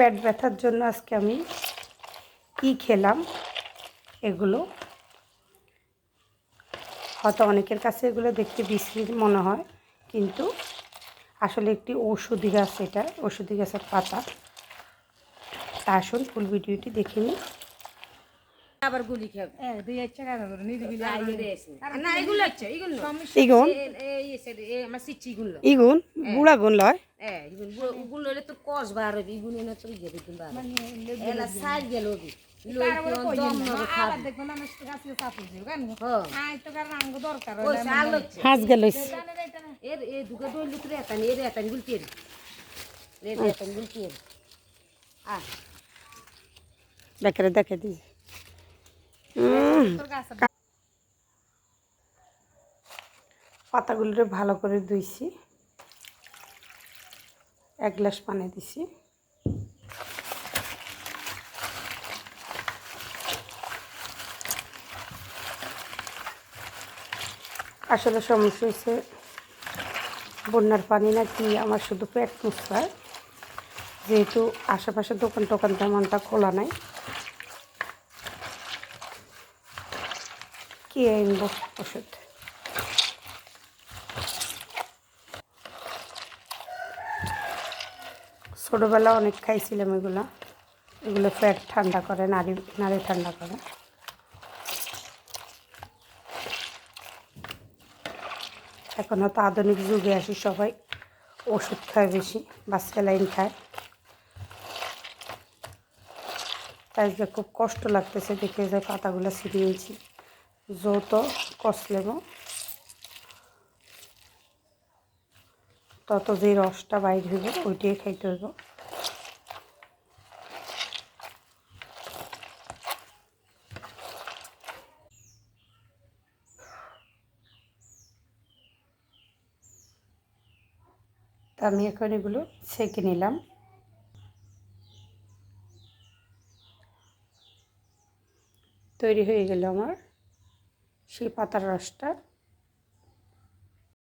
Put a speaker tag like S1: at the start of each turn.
S1: পেট ব্যথার জন্য আজকে আমি কি খেলাম এগুলো। হয়তো অনেকের কাছে এগুলো দেখতে বিশ্রী মনে হয়, কিন্তু আসলে একটি ঔষধি গাছ এটা, ঔষধি গাছের পাতা। তা আসুন ফুল ভিডিওটি দেখে নিই।
S2: আবার গুলি খাবে।
S3: হ্যাঁ দুই ইচ্ছা কাজ করে নিরিবিলি।
S2: না এগুলো হচ্ছে এগুলো
S1: ইগুন?
S2: এ- এই এসে এই আমার সিচি গুলো।
S1: ইগুন? বুড়া গুণ লয়?
S2: এ ইগুনগুলো হলে তো কস বার হবে ইগুন এনে তো ইয়ে দিন বার এলা সাইড গেল
S3: কেন?
S2: হ্যাঁ
S1: গেল
S2: এর এ এতানি এর এতানি গুলতি এর এর এতানি গুলতি এর আ
S1: দেখে দেখে দিই
S3: তোর
S1: পাতাগুলোরে ভালো করে ধুইছি। এক গ্লাস পানি দিছি। আসলে সমস্যা হয়েছে বন্যার পানি নাকি আমার শুধু পেট মুছায় যেহেতু আশেপাশে দোকান টোকান তেমনটা খোলা নাই। কি আনব ওষুধ। ছোটোবেলা অনেক খাইছিলাম এগুলো। এগুলো পেট ঠান্ডা করে নারী নারী ঠান্ডা করে। এখন হয়তো আধুনিক যুগে আসি সবাই ওষুধ খায় বেশি বা স্যালাইন খায়। তাই যে খুব কষ্ট লাগতেছে দেখে যে পাতাগুলো ছিঁড়িয়েছি যত কষলেব তত যে রসটা বাইর হইব, ওইটাই খাইতে হইব। তা আমি এখন এগুলো ছেঁকে নিলাম। তৈরি হয়ে গেল আমার। সেই পাতার রসটা